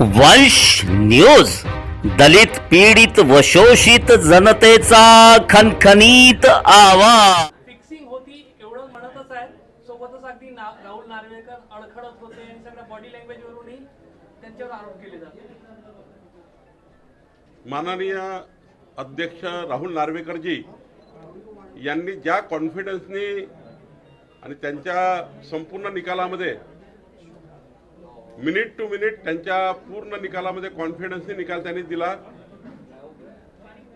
वंश न्यूज. दलित पीडित व शोषित जनतेचा खनखनीत आवाज. फिक्सिंग होती एवढं म्हणतच आहेत सोबतच अगदी ना राहुल नार्वेकर अडखळत होते आणि सगळ्या बॉडी लँग्वेजवरूनही त्यांच्यावर आरोप केले जाते माननीय अध्यक्ष राहुल नार्वेकरजी यांनी ज्या कॉन्फिडन्सनी आणि त्यांच्या संपूर्ण निकालामध्ये मिनिट टू मिनिट त्यांच्या पूर्ण निकालामध्ये कॉन्फिडन्सने निकाल त्यांनी दिला.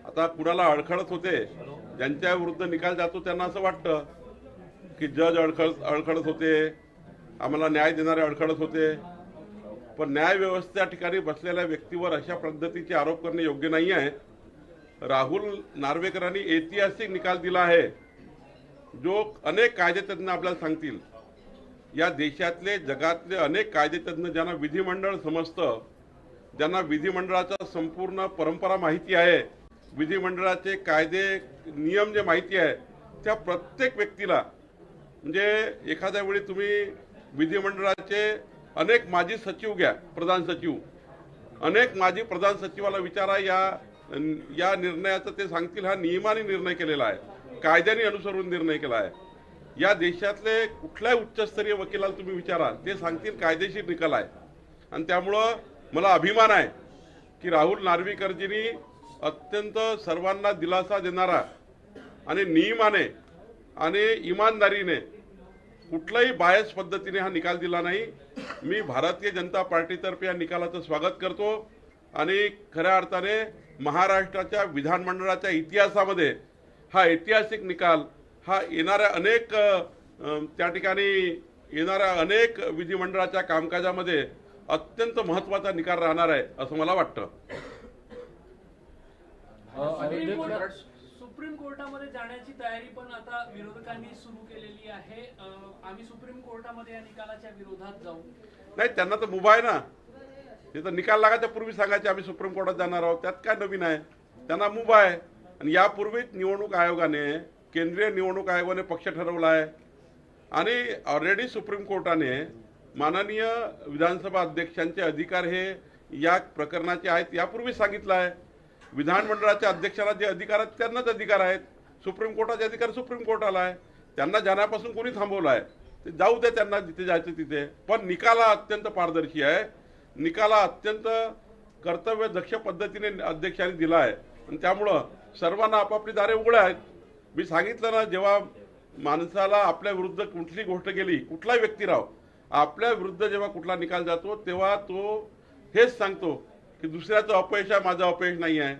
आता कुणाला अडखळत होते ज्यांच्या विरुद्ध निकाल जातो त्यांना असं वाटतं की जज अडखळ अडखळत होते आम्हाला न्याय देणारे अडखळत होते. पण न्याय ठिकाणी बसलेल्या व्यक्तीवर अशा पद्धतीचे आरोप करणे योग्य नाही आहे. राहुल नार्वेकरांनी ऐतिहासिक निकाल दिला आहे जो अनेक कायदेतज्ञ आपल्याला सांगतील. या देशातले जगातले अनेक कायदेतज्ञ ज्यांना विधिमंडळ समजतं ज्यांना विधिमंडळाचा संपूर्ण परंपरा माहिती आहे विधिमंडळाचे कायदे नियम जे माहिती आहे त्या प्रत्येक व्यक्तीला म्हणजे एखाद्या वेळी तुम्ही विधिमंडळाचे अनेक माजी सचिव घ्या प्रधान सचिव. अनेक माजी प्रधान सचिवाला विचारा या या निर्णयाचं ते सांगतील हा नियमाने निर्णय केलेला आहे कायद्याने अनुसरून निर्णय केला आहे. या देशातले कुठल्याही उच्चस्तरीय वकिलाला तुम्ही विचारा ते सांगतील कायदेशीर निकाल आहे. आणि त्यामुळं मला अभिमान आहे की राहुल नार्वेकरजींनी अत्यंत सर्वांना दिलासा देणारा आणि नियमाने आणि इमानदारीने कुठल्याही बायस पद्धतीने हा निकाल दिला नाही. मी भारतीय जनता पार्टीतर्फे या निकालाचं स्वागत करतो आणि खऱ्या अर्थाने महाराष्ट्राच्या विधानमंडळाच्या इतिहासामध्ये हा ऐतिहासिक निकाल हा येणाऱ्या अनेक त्या ठिकाणी येणाऱ्या अनेक विधिमंडळाच्या कामकाजामध्ये अत्यंत महत्त्वाचा निकाल राहणार आहे असं मला वाटतं. सुप्रीम कोर्ट सुप्रीम कोर्टामध्ये जाण्याची तयारी पण आता विरोधकांनी सुरू केलेली आहे. आम्ही सुप्रीम कोर्टामध्ये या निकालाच्या विरोधात जाऊ. नाही त्यांना तर मुभा आहे ना. ते तर निकाल लागायच्या पूर्वी सांगायचे आम्ही सुप्रीम कोर्टात जाणार आहोत. त्यात काय नवीन आहे? त्यांना मुभा आहे. आणि यापूर्वीच निवडणूक आयोगाने केंद्रीय निवडणूक आयोगाने पक्ष ठरवला आहे. आणि ऑलरेडी सुप्रीम कोर्टाने माननीय विधानसभा अध्यक्षांचे अधिकार हे या प्रकरणाचे आहेत यापूर्वी सांगितलं आहे. विधानमंडळाच्या अध्यक्षाला जे अधिकार आहेत त्यांनाच अधिकार आहेत. सुप्रीम कोर्टाचे अधिकार सुप्रीम कोर्टाला आहे. त्यांना जाण्यापासून कोणी थांबवलं आहे? ते जाऊ दे त्यांना जिथे जायचं तिथे. पण निकाल हा अत्यंत पारदर्शी आहे. निकाल हा अत्यंत कर्तव्य दक्ष पद्धतीने अध्यक्षांनी दिला आहे. आणि त्यामुळं सर्वांना आपापली दारे उघड्या आहेत. मी सांगितलं ना जेव्हा माणसाला आपल्या विरुद्ध कुठली गोष्ट गेली कुठलाही व्यक्ती राव आपल्या विरुद्ध जेव्हा कुठला निकाल जातो तेव्हा तो हेच सांगतो की दुसऱ्याचं अपयश आहे माझं अपयश नाही आहे.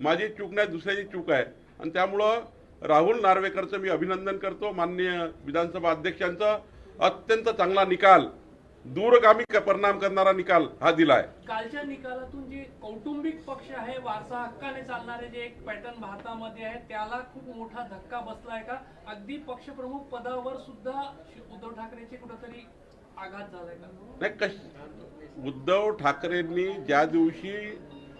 माझी चूक नाही दुसऱ्याची चूक आहे. आणि त्यामुळं राहुल नार्वेकरचं मी अभिनंदन करतो. माननीय विधानसभा अध्यक्षांचं अत्यंत चांगला निकाल दूरगामी परिणाम करणारा निकाल हा दिलाय. कालच्या निकालातून जे कौटुंबिक पक्ष आहे वारसा हक्काने चालणारे जे एक पॅटर्न भारतामध्ये आहे त्याला खूप मोठा धक्का बसलाय का? अगदी पक्षप्रमुख पदावर सुद्धा उद्धव ठाकरेचे कुठेतरी आघात झालाय का? नाही कश उद्धव ठाकरेंनी ज्या दिवशी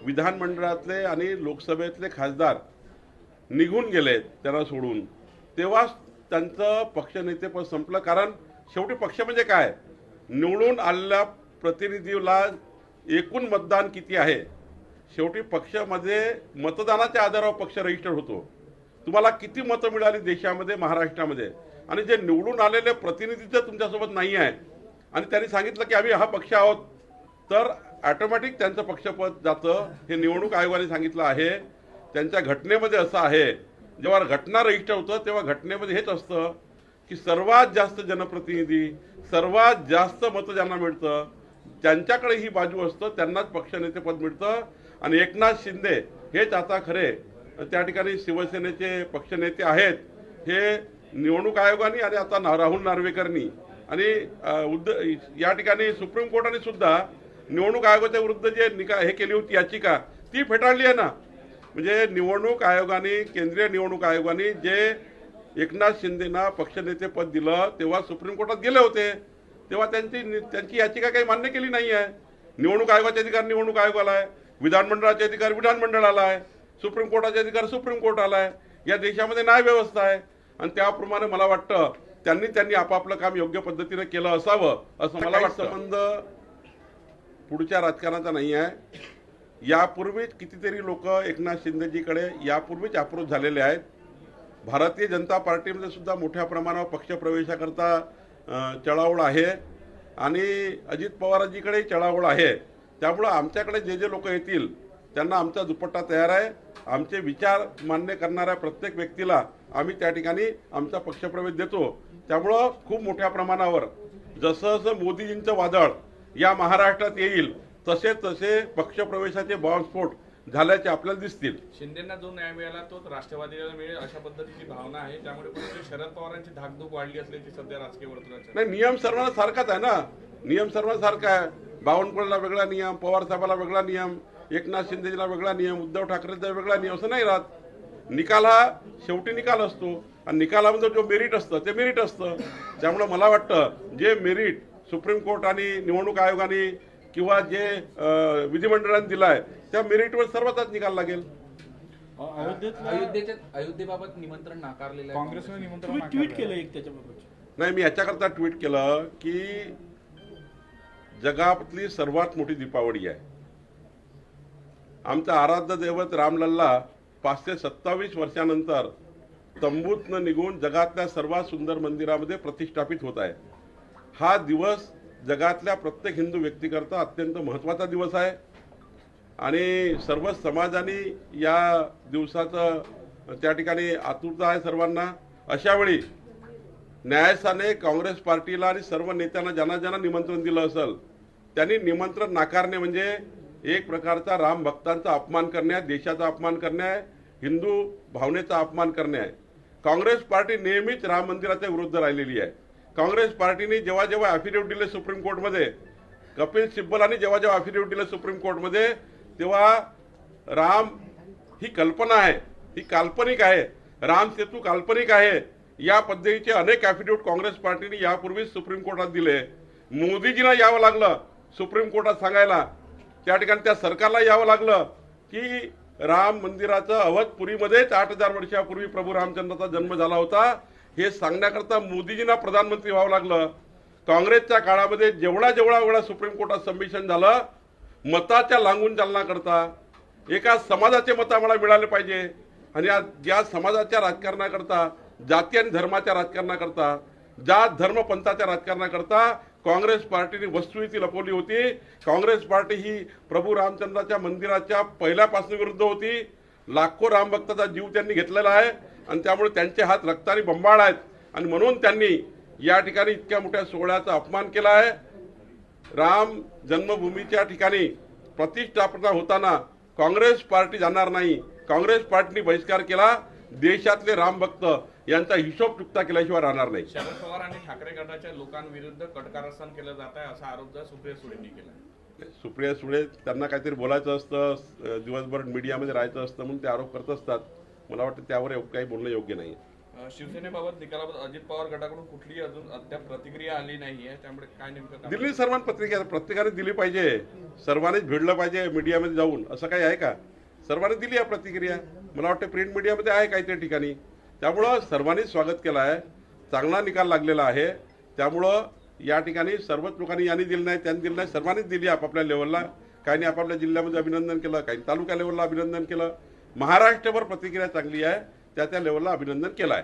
विधानमंडळातले आणि लोकसभेतले खासदार निघून गेले त्यांना सोडून तेव्हाच त्यांचं पक्षनेतेपद संपलं. कारण शेवटी पक्ष म्हणजे काय? निवडून आलेल्या प्रतिनिधीला एकूण मतदान किती आहे? शेवटी पक्षामध्ये मतदानाच्या आधारावर पक्ष रजिस्टर होतो. तुम्हाला किती मतं मिळाली देशामध्ये महाराष्ट्रामध्ये? आणि जे निवडून आलेले प्रतिनिधी जर तुमच्यासोबत नाही आहे आणि त्यांनी सांगितलं की आम्ही हा पक्ष आहोत. तर ॲटोमॅटिक त्यांचं पक्षपद जातं. हे निवडणूक आयोगाने सांगितलं आहे. त्यांच्या घटनेमध्ये असं आहे. जेव्हा घटना रजिस्टर होतं तेव्हा घटनेमध्ये हेच असतं. की सर्वात जास्त जनप्रतिनिधी सर्वात जास्त मतं ज्यांना मिळतं ज्यांच्याकडे ही बाजू असतं त्यांनाच पक्षनेतेपद मिळतं. आणि एकनाथ शिंदे हेच आता खरे त्या ठिकाणी शिवसेनेचे पक्षनेते आहेत. हे निवडणूक आयोगाने आणि आता ना- राहुल नार्वेकरनी. आणि उद्ध उद्द या ठिकाणी सुप्रीम कोर्टाने सुद्धा निवडणूक आयोगाच्या विरुद्ध जे निका हे केली होती याचिका ती फेटाळली आहे ना. म्हणजे निवडणूक आयोगाने केंद्रीय निवडणूक आयोगाने जे एकनाथ शिंदेना पक्षनेतेपद दिलं तेव्हा सुप्रीम कोर्टात गेले होते. तेव्हा त्यांची त्यांची याचिका काही मान्य केली नाही आहे निवडणूक आयोगाचे अधिकार निवडणूक आयोगाला आहे. विधानमंडळाचे अधिकार विधानमंडळाला आहे. सुप्रीम कोर्टाचे अधिकार सुप्रीम कोर्टाला आहे. या देशामध्ये न्याय व्यवस्था आहे. आणि त्याप्रमाणे मला वाटतं त्यांनी त्यांनी आपापलं काम योग्य पद्धतीने केलं असावं असं मला वाटतं. संबंध? पुढच्या राजकारणाचा नाही आहे. यापूर्वीच कितीतरी लोक एकनाथ शिंदेजीकडे यापूर्वीच अप्रोच झालेले आहेत. भारतीय जनता पार्टीमध्ये सुद्धा मोठ्या प्रमाणावर पक्षप्रवेशाकरता चढावळ आहे. आणि अजित पवारांजीकडे चढावळ आहे. त्यामुळं आमच्याकडे जे जे लोक येतील त्यांना आमचा दुपट्टा तयार आहे. आमचे विचार मान्य करणाऱ्या प्रत्येक व्यक्तीला आम्ही त्या ठिकाणी आमचा पक्षप्रवेश देतो. त्यामुळं खूप मोठ्या प्रमाणावर जसं जसं मोदीजींचं वादळ या महाराष्ट्रात येईल तसे तसे पक्षप्रवेशाचे बॉम्बस्फोट झाल्याचे आपल्याला दिसतील. शिंदेना जो न्याय मिळाला तोच राष्ट्रवादीला मिळेल अशा पद्धतीची भावना आहे. त्यामुळे शरद पवारांची धाकधूक वाढली असल्याची सध्या राजकीय वर्तुळात नाही नियम सर्वांना सारखाच आहे ना. नियम सर्वांना सारखा आहे. बावनकुळेला वेगळा नियम पवार साहेबाला वेगळा नियम एकनाथ शिंदेजीला वेगळा नियम उद्धव ठाकरेचा वेगळा नियम असं नाही राहत. निकाल हा शेवटी निकाल असतो. आणि निकालामध्ये जो मेरिट असतं ते मेरिट असतं. त्यामुळं मला वाटतं जे मेरिट सुप्रीम कोर्ट आणि निवडणूक आयोगाने किंवा जे विधिमंडळाने दिलं आहे त्या मेरिटवर सर्वांचाच निकाल लागेल. अयोध्येच्या अयोध्येबाबत निमंत्रण नाकारलेलं आहे काँग्रेसनं निमंत्रण ट्विट. केलं एक त्याच्याबाबत नाही मी याच्याकरता ट्विट केलं की जगातली सर्वात मोठी दीपावली आहे. आमचा आराध्य दैवत रामलल्ला पाचशे सत्तावीस वर्षानंतर तंबूतनं निघून जगातल्या सर्वात सुंदर मंदिरामध्ये प्रतिष्ठापित होत आहे. हा दिवस जगातल्या प्रत्येक हिंदू व्यक्तीकरता अत्यंत महत्त्वाचा दिवस आहे. आणि सर्व समाजाने या दिवसाचं त्या ठिकाणी आतुरता आहे सर्वांना. अशावेळी वेळी काँग्रेस पार्टीला आणि सर्व नेत्यांना ज्यांना ज्यांना निमंत्रण दिलं असेल त्यांनी निमंत्रण नाकारणे म्हणजे एक प्रकारचा राम भक्तांचा अपमान करणे आहे देशाचा अपमान करणे आहे हिंदू भावनेचा अपमान करणे आहे. काँग्रेस पार्टी नेहमीच राम मंदिराच्या विरुद्ध राहिलेली आहे. काँग्रेस पार्टीने जेव्हा जेव्हा ॲफिडेव्हिट दिले सुप्रीम कोर्टमध्ये कपिल सिब्बलांनी जेव्हा जेव्हा ॲफिडेव्हिट दिलं सुप्रीम कोर्टमध्ये तेव्हा राम ही कल्पना आहे ही काल्पनिक आहे. राम सेतू काल्पनिक आहे. या पद्धतीचे अनेक ॲफिडेव्हिट काँग्रेस पार्टीने यापूर्वीच सुप्रीम कोर्टात दिले. मोदीजींना यावं लागलं सुप्रीम कोर्टात सांगायला. त्या ठिकाणी त्या सरकारला यावं लागलं की राम मंदिराचं अवधपुरीमध्येच आठ हजार वर्षापूर्वी प्रभू रामचंद्राचा जन्म झाला होता. हे सांगण्याकरता मोदीजींना प्रधानमंत्री व्हावं लागलं. काँग्रेसच्या काळामध्ये जेवढा जेवढा वेळा सुप्रीम कोर्टात सबमिशन झालं मताच्या लागून चालण्याकरता एका समाजाचे मत आम्हाला मिळाले पाहिजे. आणि या ज्या समाजाच्या राजकारणाकरता जाती आणि धर्माच्या राजकारणाकरता जात धर्म पंथाच्या राजकारणाकरता काँग्रेस पार्टीने वस्तुस्थिती लपवली होती काँग्रेस पार्टी ही प्रभू रामचंद्राच्या मंदिराच्या पहिल्यापासून विरुद्ध होती. लाखो रामभक्ताचा जीव त्यांनी घेतलेला आहे. आणि त्यामुळे त्यांचे हात रक्ताने बंबाळ आहेत. आणि म्हणून त्यांनी या ठिकाणी इतक्या मोठ्या सोहळ्याचा अपमान केला आहे. राम जन्मभूमीच्या ठिकाणी प्रतिष्ठापना होताना काँग्रेस पार्टी जाणार नाही. काँग्रेस पार्टीने बहिष्कार केला. देशातले राम भक्त यांचा हिशोब चुकता केल्याशिवाय राहणार नाही. शरद पवार आणि ठाकरे गटाच्या लोकांविरुद्ध कटकारस्थान केलं जात आहे असा आरोप सुप्रिया सुळेंनी केला सुप्रिया सुळे त्यांना काहीतरी बोलायचं असतं दिवसभर मीडियामध्ये राहायचं असतं म्हणून ते आरोप करत असतात. मला वाटतं त्यावर काही बोलणं योग्य नाही शिवसेनेबाबत निकालाबाबत अजित पवार गटाकडून कुठलीही अजून अद्याप प्रतिक्रिया आली नाहीये त्यामुळे काय नेमकं दिल्ली सर्वांना पत्रिका प्रत्येकाने दिली पाहिजे. सर्वांनीच भिडलं पाहिजे मीडियामध्ये जाऊन. असं काही आहे का? सर्वांनी दिली आहे प्रतिक्रिया. मला वाटतं प्रिंट मीडियामध्ये आहे काहीतरी ठिकाणी. त्यामुळं सर्वांनीच स्वागत केलं आहे. चांगला निकाल लागलेला आहे. त्यामुळं या ठिकाणी सर्वच लोकांनी यांनी दिलं नाही त्यांनी दिलं नाही. सर्वांनीच दिली आपापल्या लेवलला काही आपापल्या जिल्ह्यामध्ये अभिनंदन केलं काही तालुका लेवलला अभिनंदन केलं. महाराष्ट्रभर प्रतिक्रिया चांगली आहे त्या त्या लेवलला अभिनंदन केलं आहे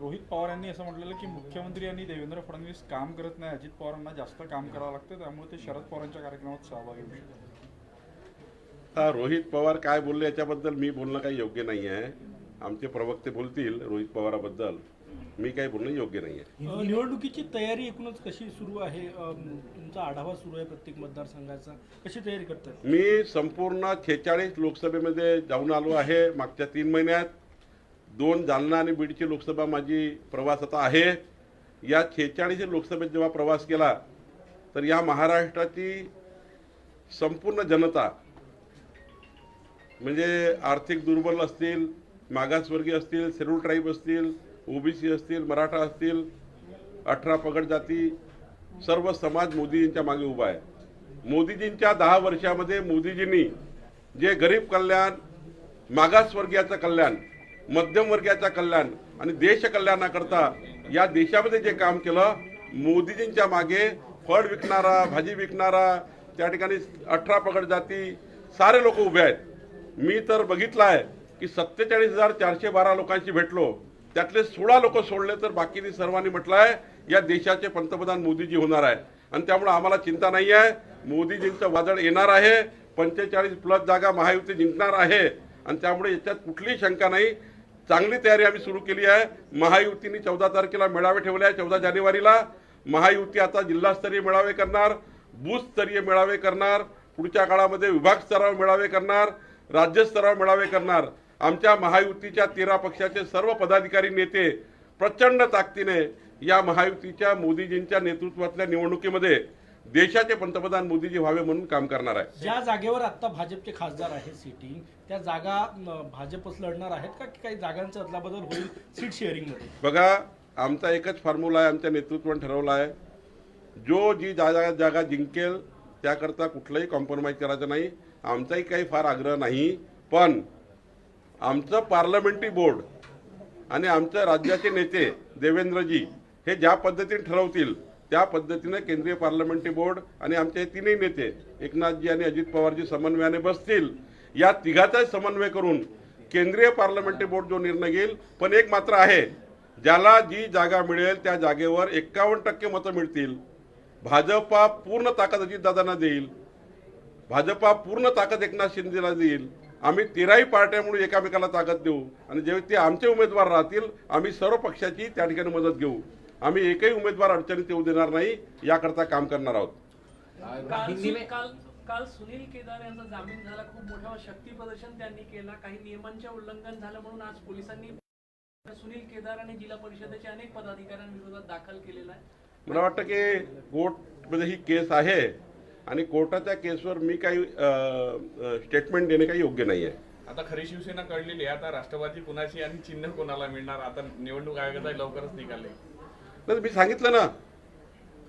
रोहित पवार यांनी असं म्हटलेलं की मुख्यमंत्री आणि देवेंद्र फडणवीस काम करत नाही अजित पवारांना जास्त काम करावं लागतं त्यामुळे ते शरद पवारांच्या कार्यक्रमात सहभागी होऊ शकतात. रोहित पवार काय बोलले याच्याबद्दल मी बोलणं काही योग्य नाही आहे आमचे प्रवक्ते बोलतील रोहित पवाराबद्दल. मी काही बोलणं योग्य नाही आहे निवडणुकीची तयारी एकूणच कशी सुरू आहे? अ, तुमचा आढावा सुरू आहे प्रत्येक मतदारसंघाचा. कशी तयारी करतात? मी संपूर्ण छेचाळीस लोकसभेमध्ये जाऊन आलो आहे. मागच्या तीन महिन्यात दोन जालना आणि बीडची लोकसभा माझी प्रवास आता आहे. या छेचाळीस लोकसभेत जेव्हा प्रवास केला तर या महाराष्ट्राची संपूर्ण जनता म्हणजे आर्थिक दुर्बल असतील मागासवर्गीय असतील शेड्यूल ट्राईब असतील ओबीसी असतील मराठा असतील अठरा पगड जाती सर्व समाज मोदीजींच्या मागे उभा आहे. मोदीजींच्या दहा वर्षामध्ये मोदीजींनी जे गरीब कल्याण मागासवर्गीयाचं कल्याण मध्यमवर्गीयाचं कल्याण आणि देश कल्याणाकरता या देशामध्ये जे काम केलं मोदीजींच्या मागे फळ विकणारा भाजी विकणारा त्या ठिकाणी अठरा पगड जाती सारे लोक उभे आहेत. मी तर बघितलं आहे की सत्तेचाळीस हजार चारशे बारा लोकांशी भेटलो. त्यातले सोळा लोक सोडले तर बाकीनी सर्वांनी म्हटलं आहे या देशाचे पंतप्रधान मोदीजी होणार आहे आणि त्यामुळे आम्हाला चिंता नाही आहे. मोदीजींचं वादळ येणार आहे. पंचेचाळीस प्लस जागा महायुती जिंकणार आहे. आणि त्यामुळे याच्यात कुठलीही शंका नाही. चांगली तयारी आम्ही सुरू केली आहे. महायुतीने चौदा तारखेला मेळावे ठेवले आहे चौदा जानेवारीला. महायुती आता जिल्हास्तरीय मेळावे करणार बूथस्तरीय मेळावे करणार पुढच्या काळामध्ये विभाग स्तरावर मेळावे करणार राज्यस्तरावर मेळावे करणार. आमच्या महायुतीच्या तेरा पक्षाचे सर्व पदाधिकारी नेते प्रचंड ताकदीने या महायुतीच्या मोदीजींच्या नेतृत्वातल्या निवडणुकीमध्ये देशाचे पंतप्रधान मोदीजी व्हावे म्हणून काम करणार आहे ज्या जागेवर आता भाजपचे खासदार आहेत सिटिंग त्या जागा भाजपच लढणार आहेत का? की काही जागांचा अदलाबदल होईल सीट शेअरिंगमध्ये? बघा आमचा एकच फॉर्म्युला आहे आमच्या नेतृत्वाने ठरवला आहे. जो जी जागा जागा जिंकेल त्याकरता कुठलंही कॉम्प्रोमाइज करायचं नाही. आमचाही काही फार आग्रह नाही. पण आमचं पार्लमेंटरी बोर्ड आणि आमचं राज्याचे नेते देवेंद्रजी हे ज्या पद्धतीने ठरवतील त्या पद्धतीने केंद्रीय पार्लमेंटरी बोर्ड आणि आमचे हे तीनही नेते एकनाथजी आणि अजित पवारजी समन्वयाने बसतील. या तिघाचाही समन्वय करून केंद्रीय पार्लमेंटरी बोर्ड जो निर्णय घेईल पण एक मात्र आहे ज्याला जी जागा मिळेल त्या जागेवर एक्कावन्न टक्के मतं मिळतील. भाजपा पूर्ण ताकद अजितदादांना देईल. भाजपा पूर्ण ताकद एकनाथ शिंदेला देईल. आम्ही तेराही पार्ट्या म्हणून एकामेकाला ताकद देऊ. आणि जेव्हा ते आमचे उमेदवार राहतील आम्ही सर्व पक्षाची त्या ठिकाणी मदत घेऊ. आम्ही एकही उमेदवार अडचणीत येऊ देणार नाही याकरता काम करणार आहोत. काल सुनील केदार यांचा जामीन झाला. खूप मोठं शक्ती प्रदर्शन त्यांनी केला. काही नियमांचे उल्लंघन झालं म्हणून आज पोलिसांनी सुनील केदार आणि जिल्हा परिषदेच्या अनेक पदाधिकाऱ्यांविरोधात दाखल केलेला आहे. मला वाटतं की कोर्टमध्ये ही केस आहे. आणि कोर्टाच्या केसवर मी काही स्टेटमेंट देणे काही योग्य नाही आहे आता खरी शिवसेना कळलेली आहे. आता राष्ट्रवादी कुणाची आणि चिन्ह कोणाला मिळणार? आता निवडणूक आयोगाचा लवकरच निघाले नाही मी सांगितलं ना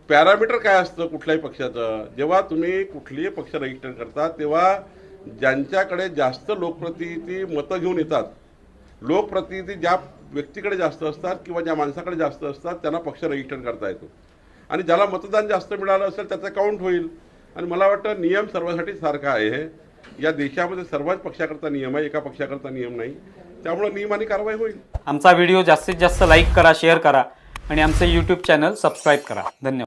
पॅरामीटर काय असतं कुठल्याही पक्षाचं? जेव्हा तुम्ही कुठलीही पक्ष रजिस्टर करता तेव्हा ज्यांच्याकडे जास्त लोकप्रतिनिधी मतं घेऊन येतात लोकप्रतिनिधी ज्या व्यक्तीकडे जास्त असतात किंवा ज्या माणसाकडे जास्त असतात त्यांना पक्ष रजिस्टर करता येतो. आणि ज्याला मतदान जास्त मिळालं असेल त्याचं काउंट होईल. आणि मला वाटतं नियम सर्वांसाठी सारखा आहे. या देशामध्ये सर्वच पक्षाकरता नियम आहे एका पक्षाकरता नियम नाही. त्यामुळे नियम आणि कारवाई होईल. आमचा व्हिडिओ जास्तीत जास्त लाईक करा शेअर करा आणि आमचे यूट्यूब चॅनल सबस्क्राईब करा. धन्यवाद.